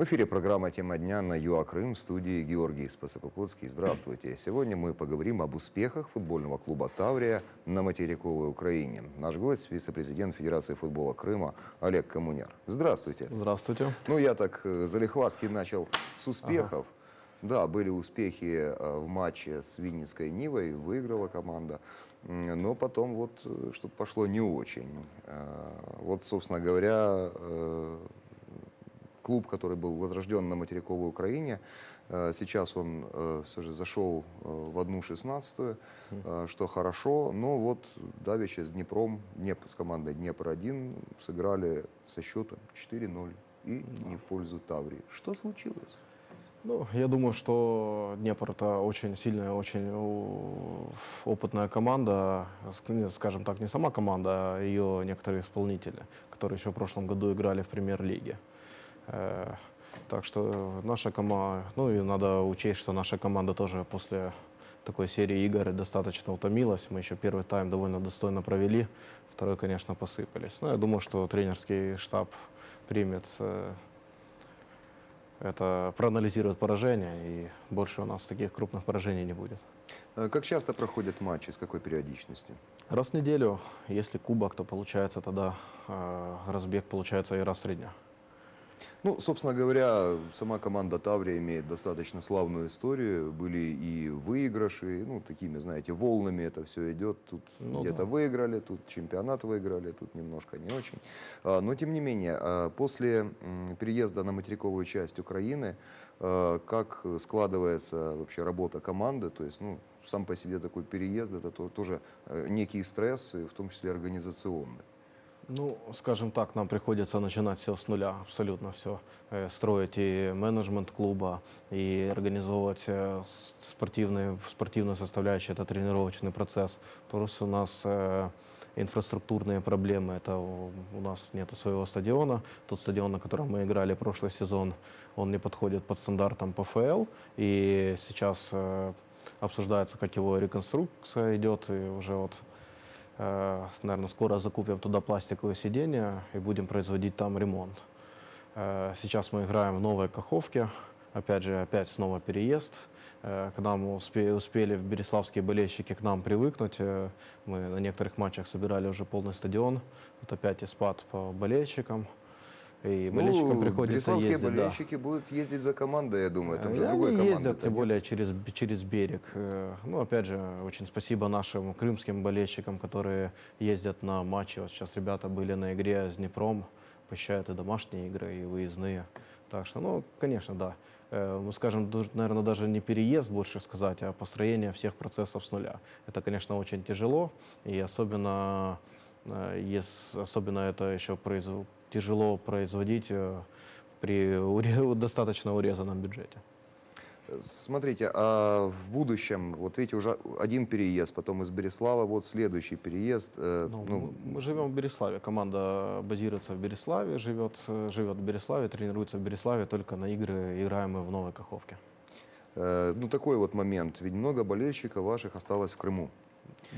В эфире программа «Тема дня» на ЮА Крым в студии Георгий Спасокукутский. Здравствуйте. Сегодня мы поговорим об успехах футбольного клуба «Таврия» на материковой Украине. Наш гость – вице-президент Федерации футбола Крыма Олег Коммуняр. Здравствуйте. Здравствуйте. Ну, я так э, залихватски начал с успехов. Да, были успехи э, в матче с Винницкой Нивой, выиграла команда. Но потом вот э, что-то пошло не очень. Вот, собственно говоря, клуб, который был возрожден на материковой Украине, э, сейчас он э, все же зашел э, в одну шестнадцатую, что хорошо. Но вот Давича с Днепром, Днеп, с командой Днепр-1 сыграли со счетом 4-0 и не в пользу Таврии. Что случилось? Ну, я думаю, что Днепр это очень сильная, очень опытная команда. Ск- Скажем так, не сама команда, а ее некоторые исполнители, которые еще в прошлом году играли в премьер-лиге. Так что наша команда, ну и надо учесть, что наша команда тоже после такой серии игр достаточно утомилась. Мы еще первый тайм довольно достойно провели, второй, конечно, посыпались. Но я думаю, что тренерский штаб примет э, это проанализирует поражение, и больше у нас таких крупных поражений не будет. Э, Как часто проходят матчи, с какой периодичностью? Раз в неделю, если кубок, то получается тогда э, разбег получается и раз в три дня. Ну, собственно говоря, сама команда Таврия имеет достаточно славную историю. Были и выигрыши, ну, такими, знаете, волнами это все идет. Тут Ну где-то да. выиграли, тут чемпионат выиграли, тут немножко не очень. А, Но, тем не менее, а, после переезда на материковую часть Украины, а, как складывается вообще работа команды? То есть, ну, сам по себе такой переезд, это то- тоже э, некий стресс, в том числе организационный. Ну, скажем так, нам приходится начинать все с нуля, абсолютно все. Строить и менеджмент клуба, и организовывать э, с- спортивные, спортивную составляющую, это тренировочный процесс. Плюс у нас э, инфраструктурные проблемы. Это у нас нет своего стадиона. Тот стадион, на котором мы играли прошлый сезон, он не подходит под стандартам ПФЛ. И сейчас э, обсуждается, как его реконструкция идет. И уже вот наверное, скоро закупим туда пластиковые сиденья и будем производить там ремонт. Э, Сейчас мы играем в новой Каховке. Опять же, опять снова переезд. Э, К нам успе- успели в Береславские болельщики к нам привыкнуть. Э, Мы на некоторых матчах собирали уже полный стадион. Вот опять и спад по болельщикам. И болельщикам ну, приходится береславские ездить. да. болельщики будут ездить за командой, я думаю. Там Э, же другой они команды. ездят, тем более через, через берег. Э, Ну, опять же, очень спасибо нашим крымским болельщикам, которые ездят на матчи. Вот сейчас ребята были на игре с Днепром, посещают и домашние игры, и выездные. Так что, ну, конечно, да. Э, Ну, скажем, наверное, даже не переезд, больше сказать, а построение всех процессов с нуля. Это, конечно, очень тяжело, и особенно, э, особенно это еще произв- тяжело производить э, при уре- достаточно урезанном бюджете. Смотрите, а в будущем, вот видите, уже один переезд, потом из Береслава, вот следующий переезд. э, Ну, ну, мы- живем в Береславе. Команда базируется в Береславе, живет, живет в Береславе, тренируется в Береславе, только на игры играем мы в Новой Каховке. э, ну, такой вот момент. Ведь много болельщиков ваших осталось в Крыму.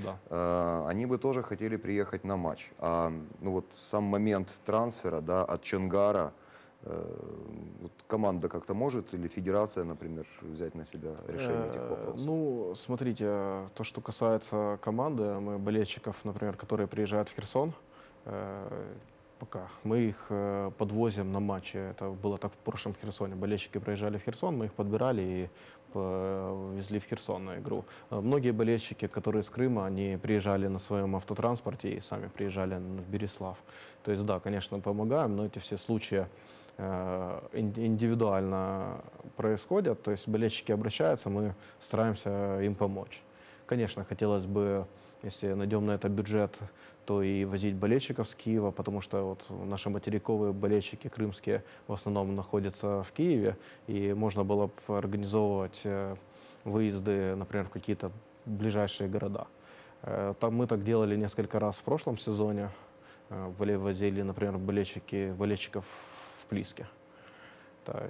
Да. Э, Они бы тоже хотели приехать на матч. А ну вот сам момент трансфера, да, от Чонгара, э, вот команда как-то может или федерация, например, взять на себя решение этих Э, вопросов? Ну, смотрите, то, что касается команды, мы болельщиков, например, которые приезжают в Херсон, э, пока мы их э, подвозим на матчи. Это было так в прошлом Херсоне. Болельщики приезжали в Херсон, мы их подбирали и э, везли в Херсон на игру. Э, Многие болельщики, которые из Крыма, они приезжали на своем автотранспорте и сами приезжали в Береслав. То есть, да, конечно, помогаем, но эти все случаи э, ин- индивидуально происходят, то есть болельщики обращаются, мы стараемся им помочь. Конечно, хотелось бы, если найдем на это бюджет, то и возить болельщиков с Киева, потому что вот наши материковые болельщики крымские в основном находятся в Киеве, и можно было бы организовывать э, выезды, например, в какие-то ближайшие города. Э, Там мы так делали несколько раз в прошлом сезоне. Э, Возили, например, болельщики, болельщиков в Плиске. Да,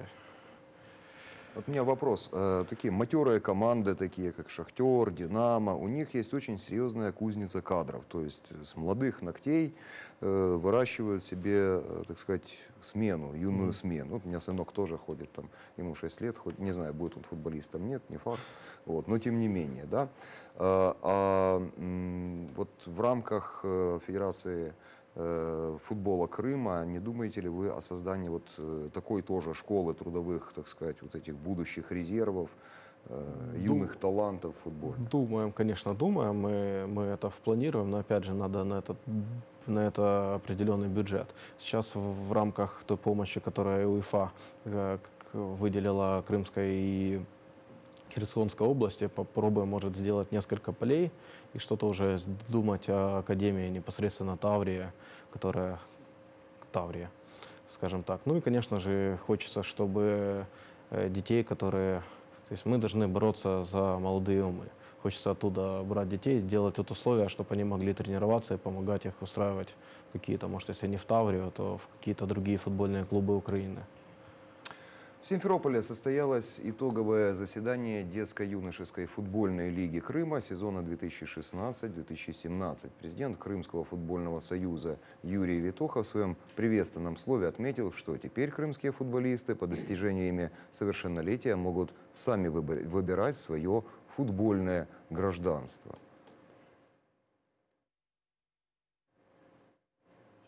Вот у меня вопрос. Э, такие матерые команды, такие как «Шахтер», «Динамо», у них есть очень серьезная кузница кадров. То есть с молодых ногтей э, выращивают себе, э, так сказать, смену, юную mm. смену. Вот у меня сынок тоже ходит, там, ему 6 лет, хоть, не знаю, будет он футболистом, нет, не факт. Вот, но тем не менее, да. А, а вот в рамках Федерации Э, футбола Крыма. Не думаете ли вы о создании вот э, такой тоже школы трудовых, так сказать, вот этих будущих резервов, э, юных Дум... талантов в футболе? Думаем, конечно, думаем. Мы, мы это планируем, но опять же надо на этот на это определенный бюджет. Сейчас в, в рамках той помощи, которая УЕФА выделила Крымской и Херсонской области, попробуем, может, сделать несколько полей и что-то уже думать о Академии непосредственно Таврия, которая Таврия, скажем так. Ну и, конечно же, хочется, чтобы э, детей, которые... То есть мы должны бороться за молодые умы. Хочется оттуда брать детей, делать тут условия, чтобы они могли тренироваться и помогать их устраивать какие-то, может, если не в Таврию, то в какие-то другие футбольные клубы Украины. В Симферополе состоялось итоговое заседание детско-юношеской футбольной лиги Крыма сезона 2016-2017. Президент Крымского футбольного союза Юрий Витоха в своем приветственном слове отметил, что теперь крымские футболисты по достижениями совершеннолетия могут сами выбирать свое футбольное гражданство.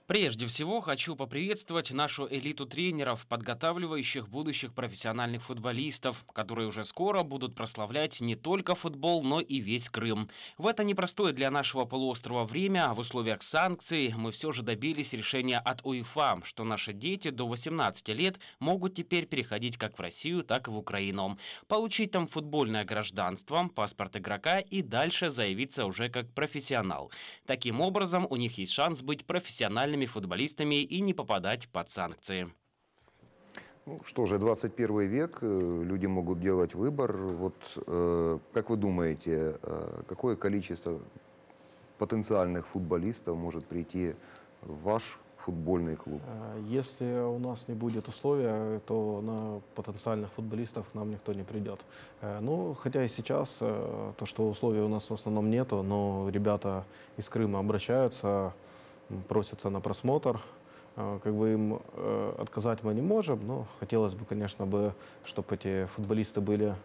Прежде всего хочу поприветствовать нашу элиту тренеров, подготавливающих будущих профессиональных футболистов, которые уже скоро будут прославлять не только футбол, но и весь Крым. В это непростое для нашего полуострова время, в условиях санкций, мы все же добились решения от УЕФА, что наши дети до 18 лет могут теперь переходить как в Россию, так и в Украину. Получить там футбольное гражданство, паспорт игрока и дальше заявиться уже как профессионал. Таким образом, у них есть шанс быть профессиональным профессиональными футболистами и не попадать под санкции. Ну, что же, 21 век, э, люди могут делать выбор. Вот э, как вы думаете, э, какое количество потенциальных футболистов может прийти в ваш футбольный клуб? Э, если у нас не будет условия, то на потенциальных футболистов нам никто не придет. Э, ну, хотя и сейчас то, что условий у нас в основном нету, но ребята из Крыма обращаются, просятся на просмотр. А, как бы им э, отказать мы не можем, но хотелось бы, конечно, бы, чтобы эти футболисты были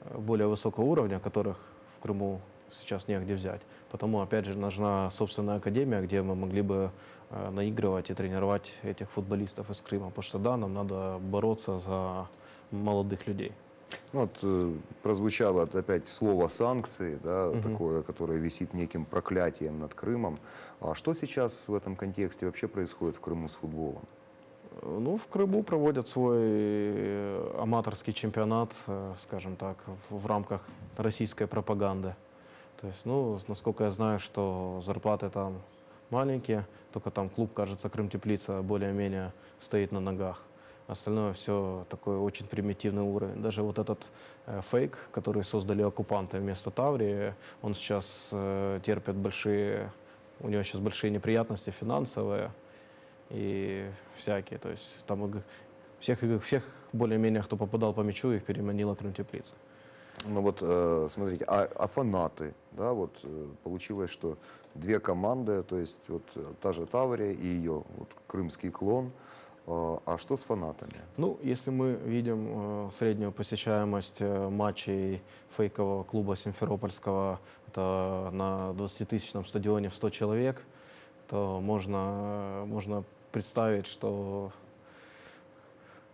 э, более высокого уровня, которых в Крыму сейчас негде взять. Потому, опять же, нужна собственная академия, где мы могли бы э, наигрывать и тренировать этих футболистов из Крыма. Потому что, да, нам надо бороться за молодых людей. Ну, вот э, прозвучало опять слово санкции, да, угу. такое, которое висит неким проклятием над Крымом. А что сейчас в этом контексте вообще происходит в Крыму с футболом? Э, ну, в Крыму проводят свой э, аматорский чемпионат, скажем так, в, рамках российской пропаганды. То есть, ну, насколько я знаю, что зарплаты там маленькие, только там клуб, кажется, Крым Теплица более-менее стоит на ногах. Остальное все такой очень примитивный уровень. Даже вот этот э, фейк, который создали оккупанты вместо Таврии, он сейчас э, терпит большие, у него сейчас большие неприятности финансовые и всякие. То есть там всех, всех более-менее, кто попадал по мячу, их переманила Крым Теплица. Ну вот, э, смотрите, а, а фанаты, да, вот э, получилось, что две команды, то есть вот э, та же Таврия и ее вот, крымский клон – а, а что с фанатами? Ну, если мы видим э, среднюю посещаемость э, матчей фейкового клуба Симферопольского, это на 20-тысячном стадионе в 100 человек, то можно, можно представить, что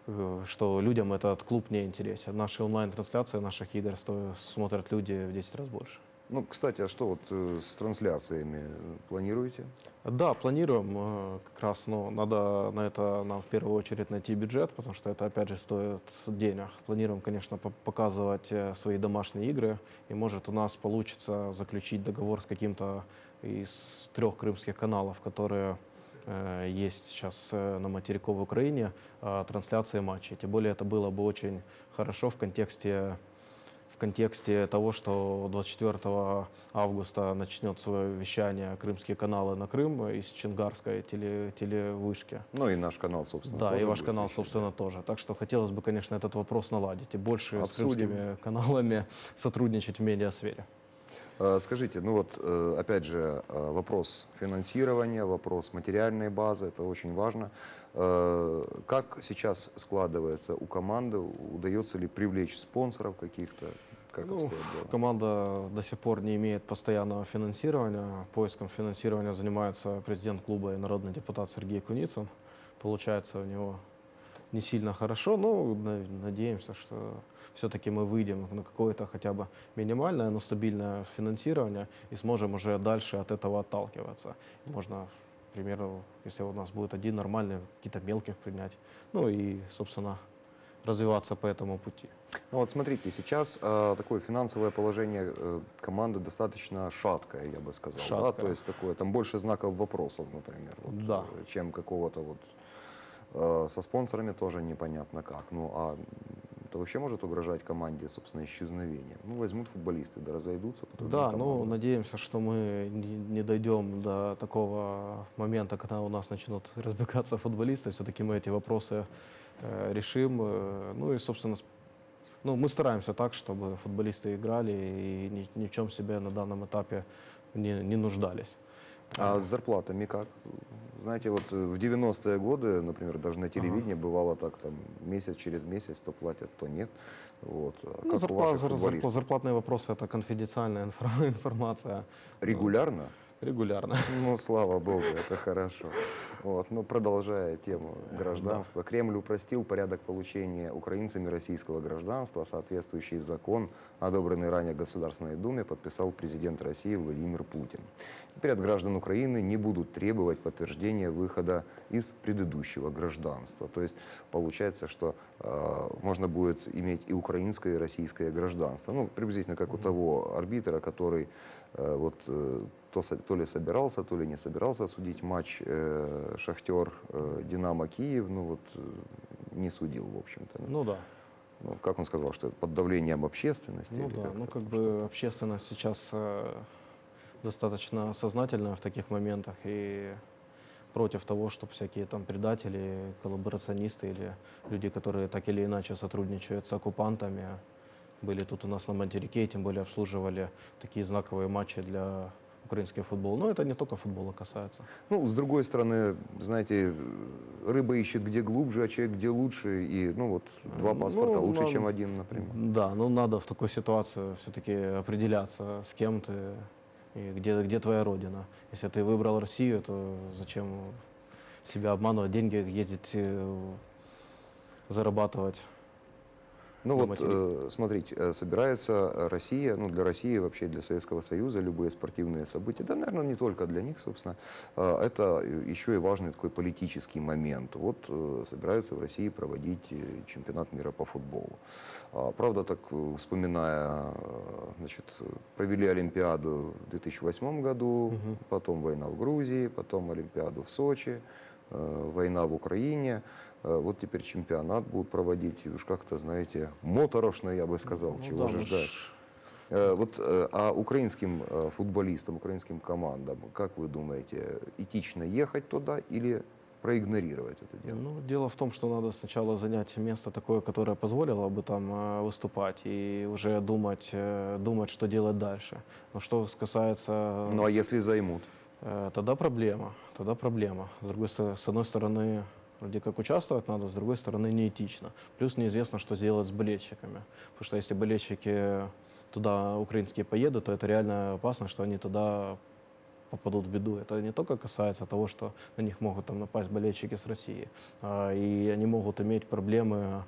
э, что людям этот клуб не интересен. Наши онлайн-трансляции наших игр смотрят люди в 10 раз больше. Ну, кстати, а что вот э, с трансляциями планируете? Да, планируем э, как раз, но надо на это нам в первую очередь найти бюджет, потому что это опять же стоит денег. Планируем, конечно, показывать э, свои домашние игры, и может у нас получится заключить договор с каким-то из трех крымских каналов, которые есть сейчас на материковой Украине, трансляции матчей. Тем более это было бы очень хорошо в контексте контексте того, что 24 августа начнет свое вещание «Крымские каналы» на Крым из Чингарской теле, телевышки. Ну и наш канал, собственно, Да, и ваш будет канал, вещать, собственно, тоже. Так что хотелось бы, конечно, этот вопрос наладить и больше Обсудим. с крымскими каналами сотрудничать в медиасфере. Э, Скажите, ну вот э, опять же э, вопрос финансирования, вопрос материальной базы, это очень важно. Э, Как сейчас складывается у команды, удается ли привлечь спонсоров каких-то? Как Ну? Команда до сих пор не имеет постоянного финансирования. Поиском финансирования занимается президент клуба и народный депутат Сергей Куницын. Получается у него не сильно хорошо, но на- надеемся, что все-таки мы выйдем на какое-то хотя бы минимальное, но стабильное финансирование и сможем уже дальше от этого отталкиваться. Можно, к примеру, если у нас будет один нормальный, какие-то мелких принять, ну и, собственно, развиваться по этому пути. Ну вот смотрите, сейчас э, такое финансовое положение э, команды достаточно шаткое, я бы сказал. Да? Шаткое. То есть такое, там больше знаков вопросов, например, вот, Да. э, чем какого-то вот э, со спонсорами тоже непонятно как. Ну а это вообще может угрожать команде, собственно, исчезновение. Ну, возьмут футболисты, да разойдутся Да, ну, командам. надеемся, что мы не, дойдем до такого момента, когда у нас начнут разбегаться футболисты. Все-таки мы эти вопросы э, решим. Э, ну и, собственно, ну, мы стараемся так, чтобы футболисты играли и ни, ни в чем себе на данном этапе не, не нуждались. А с зарплатами как? Знаете, вот э, в 90-е годы, например, даже на телевидении бывало так, там, месяц через месяц то платят, то нет. Вот. А Ну, как у ваших зарплатные вопросы это конфиденциальная информация Регулярно? Регулярно. Ну, слава богу, это хорошо. Вот. Ну, продолжая тему гражданства. Кремль упростил порядок получения украинцами российского гражданства. Соответствующий закон, одобренный ранее Государственной Думе, подписал президент России Владимир Путин. Теперь от граждан Украины не будут требовать подтверждения выхода из предыдущего гражданства. То есть получается, что э, можно будет иметь и украинское, и российское гражданство. Ну, приблизительно как у того арбитра, который вот э, то, то ли собирался, то ли не собирался судить матч э, Шахтер э, Динамо Киев, ну вот э, не судил, в общем-то. Ну да. Ну, как он сказал, что под давлением общественности? Ну или да, как-то ну как бы общественность сейчас э, достаточно сознательная в таких моментах и против того, чтобы всякие там предатели, коллаборационисты или люди, которые так или иначе сотрудничают с оккупантами, были тут у нас на материке, и тем более обслуживали такие знаковые матчи для украинского футбола. Но это не только футбола касается. Ну, с другой стороны, знаете, рыба ищет где глубже, а человек где лучше. И, ну, вот два Ну, паспорта лучше, надо- чем один, например. Да, ну надо в такой ситуации все-таки определяться, с кем ты и где, где твоя родина. Если ты выбрал Россию, то зачем себя обманывать, деньги ездить, э, зарабатывать. Ну вот, материк. э, смотрите, э, собирается Россия, ну для России, вообще для Советского Союза, любые спортивные события, да, наверное, не только для них, собственно, э, это еще и важный такой политический момент. Вот собираются в России проводить чемпионат мира по футболу. А, Правда, так вспоминая, значит, провели Олимпиаду в 2008 году, Мгм. потом война в Грузии, потом Олимпиаду в Сочи, война в Украине. Э, Вот теперь чемпионат будут проводить, и уж как-то, знаете, моторошно, я бы сказал, Ну чего да, же мы ж- ждать. Э, Вот, э, а украинским э, футболистам, украинским командам, как вы думаете, этично ехать туда или проигнорировать это дело? Ну, дело в том, что надо сначала занять место такое, которое позволило бы там э, выступать, и уже думать, э, думать, что делать дальше. Но что касается Ну а если займут? Э, Тогда проблема, тогда проблема. С другой с одной стороны, вроде как участвовать надо, с другой стороны, неэтично. Плюс неизвестно, что сделать с болельщиками. Потому что если болельщики туда украинские поедут, то это реально опасно, что они туда попадут в беду. Это не только касается того, что на них могут там напасть болельщики с России, а и они могут иметь проблемы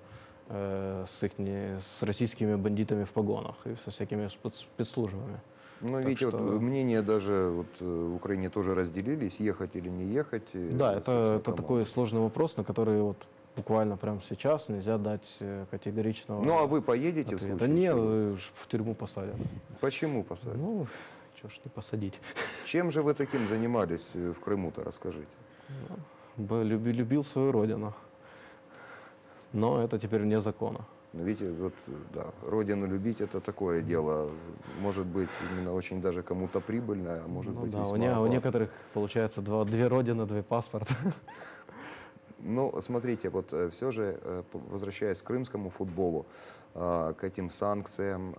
э, с, их, с российскими бандитами в погонах и со всякими спец- спецслужбами. Ну, Так видите, вот что- мнения даже вот, э, в Украине тоже разделились, ехать или не ехать. э, Да, это, это такой сложный вопрос, на который вот буквально прямо сейчас нельзя дать э, категоричного Ну а вы поедете в ответа. случае Нет, чего? э, ж в тюрьму посадят. Почему посадят? Ну, что ж не посадить. Чем же вы таким занимались в Крыму-то, расскажите? Б- люби- любил свою родину. Но это теперь вне закона. Но видите, вот, да, родину любить это такое дело. Может быть, именно очень даже кому-то прибыльное, а может Ну быть да, у, весьма не- у некоторых получается два, две родины, две паспорта. Ну, смотрите, вот все же, э, возвращаясь к крымскому футболу, а, к этим санкциям,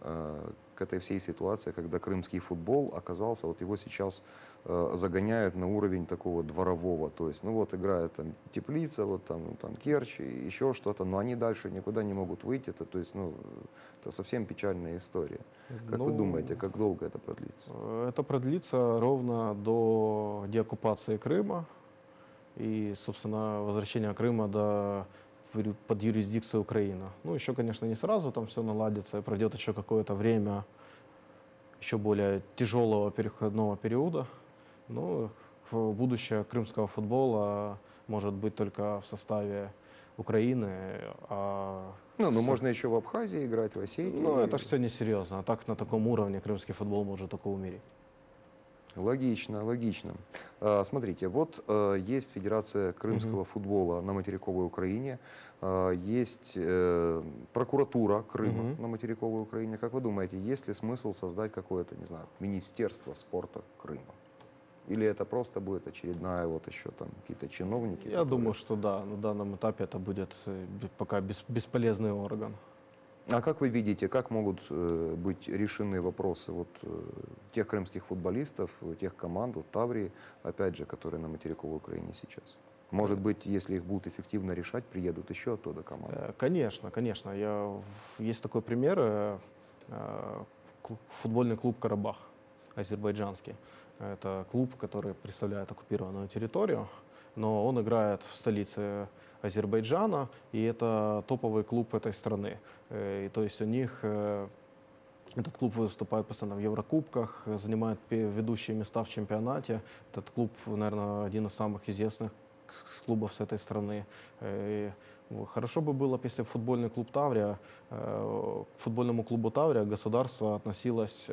к этой всей ситуации, когда крымский футбол оказался, вот его сейчас э, загоняют на уровень такого дворового, то есть, ну вот играет там Теплица, вот там, там Керчь, еще что-то, но они дальше никуда не могут выйти, это, то есть, ну, это совсем печальная история. Как вы Ну, думаете, как долго это продлится? Э, Это продлится ровно до деоккупации Крыма и, собственно, возвращения Крыма до под юрисдикцию Украины. Ну, еще, конечно, не сразу там все наладится, и пройдет еще какое-то время еще более тяжелого переходного периода. Ну, будущее крымского футбола может быть только в составе Украины, а Ну, ну Со- можно еще в Абхазии играть, в Осетии. ну, это же все несерьезно. А так на таком уровне крымский футбол может только умереть. Логично, логично. А, Смотрите, вот э, есть Федерация крымского футбола на материковой Украине, а, есть э, прокуратура Крыма Мгм. на материковой Украине. Как вы думаете, есть ли смысл создать какое-то, не знаю, министерство спорта Крыма? Или это просто будет очередная вот еще там какие-то чиновники? Я которые- думаю, что да, на данном этапе это будет э, пока бес- бесполезный орган. А как вы видите, как могут э, быть решены вопросы вот, э, тех крымских футболистов, тех команд, вот Таврии, опять же, которые на материковой Украине сейчас? Может быть, если их будут эффективно решать, приедут еще оттуда команды? Э, Конечно, конечно. Я, есть такой пример. э, э, Футбольный клуб «Карабах» азербайджанский. Это клуб, который представляет оккупированную территорию, но он играет в столице Азербайджана, и это топовый клуб этой страны. Э, И то есть у них э, этот клуб выступает постоянно в Еврокубках, занимает ведущие места в чемпионате. Этот клуб, наверное, один из самых известных клубов с этой страны. Э, и Хорошо бы было, если бы футбольный клуб Таврия, к футбольному клубу Таврия государство относилось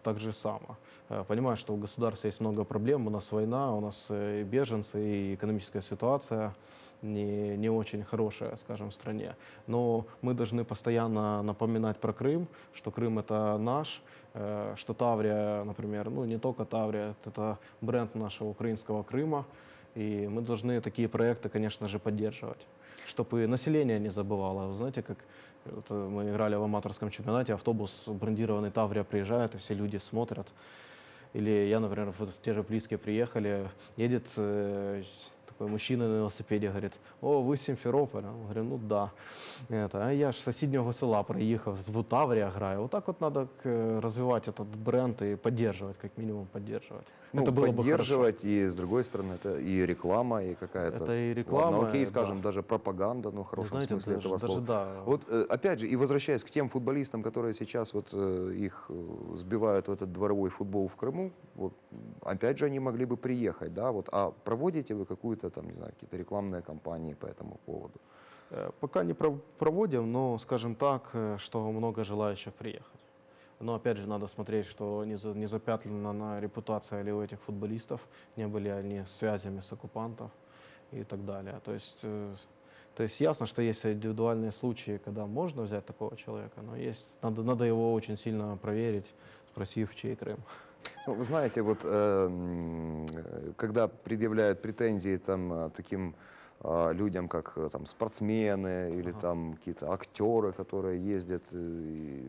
так же само. Э, Понимаю, что у государства есть много проблем, у нас война, у нас э, и беженцы, и экономическая ситуация не, не очень хорошая, скажем, в стране. Но мы должны постоянно напоминать про Крым, что Крым это наш, э, что Таврия, например, ну не только Таврия, это бренд нашего украинского Крыма, и мы должны такие проекты, конечно же, поддерживать, чтобы население не забывало. Вы знаете, как вот, э, мы играли в аматорском чемпионате, автобус брендированный Таврия приезжает, и все люди смотрят. Или я, например, в те же Плиски приехали, едет э, такой мужчина на велосипеде, говорит, о, ви з Сімферополя? Говорю, ну да. Это, а я ж з сусіднього села приїхав, в Таврія граю. Вот так вот надо к- развивать этот бренд и поддерживать, как минимум поддерживать. Ну, это было бы хорошо. поддерживать, и с другой стороны, это и реклама, и какая-то... Это и Ладно, реклама, окей, да. скажем, даже пропаганда, ну, в хорошем Знаете, смысле даже- этого даже слова. да. Вот, э, опять же, и возвращаясь к тем футболистам, которые сейчас вот э, их э, сбивают в этот дворовой футбол в Крыму, вот, м, опять же, они могли бы приехать, да, вот, а проводите вы какую-то там, не знаю, какие-то рекламные кампании по этому поводу? Э, Пока не про- проводим, но, скажем так, э, что много желающих приехать. Но опять же надо смотреть, что не, за- на репутация ли у этих футболистов, не были они связями с оккупантов и так далее. То есть, э, то есть ясно, что есть индивидуальные случаи, когда можно взять такого человека, но есть, надо, надо его очень сильно проверить, спросив, чей Крым. Ну, вы знаете, вот э, м, э, когда предъявляют претензии там э, таким людям, как э, там спортсмены или Ага. там какие-то актеры, которые ездят э,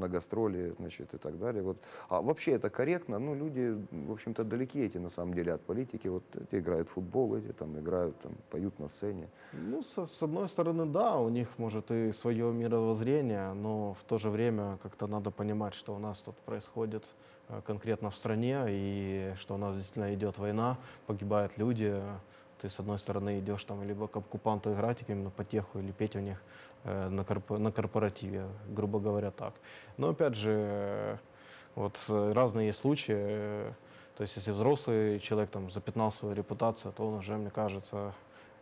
на гастроли, значит, и так далее. Вот. А вообще это корректно? Ну, люди, в общем-то, далеки эти на самом деле от политики. Вот эти играют в футбол, эти там играют, там поют на сцене. Ну, с, с одной стороны, да, у них может и свое мировоззрение, но в то же время как-то надо понимать, что у нас тут происходит э, конкретно в стране, и что у нас действительно идет война, погибают люди. Ты, с одной стороны, идешь там либо к оккупанту играть, именно потеху, или петь у них э, на, корпо- на корпоративе, грубо говоря, так. Но, опять же, э, вот э, разные случаи. э, То есть, если взрослый человек там запятнал свою репутацию, то он уже, мне кажется,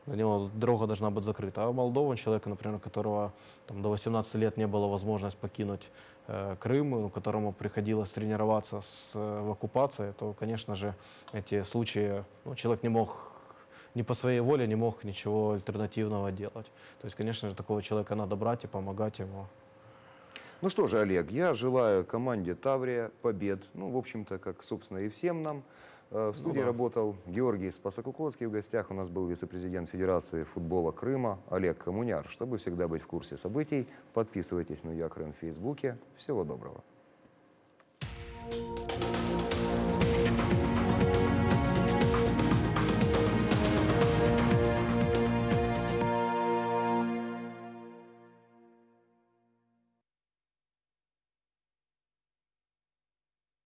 для него дорога должна быть закрыта. А молодого человека, например, у которого там, до 18 лет не было возможности покинуть э, Крым, у которому приходилось тренироваться с, э, в оккупации, то, конечно же, эти случаи, ну, человек не мог не по своей воле не мог ничего альтернативного делать. То есть, конечно же, такого человека надо брать и помогать ему. Ну что же, Олег, я желаю команде Таврия побед. Ну, в общем-то, как, собственно, и всем нам. Э, в студии ну, да. работал Георгий Спасокуковский. В гостях у нас был вице-президент Федерации футбола Крыма Олег Коммуняр. Чтобы всегда быть в курсе событий, подписывайтесь на Я Крым в Фейсбуке. Всего доброго.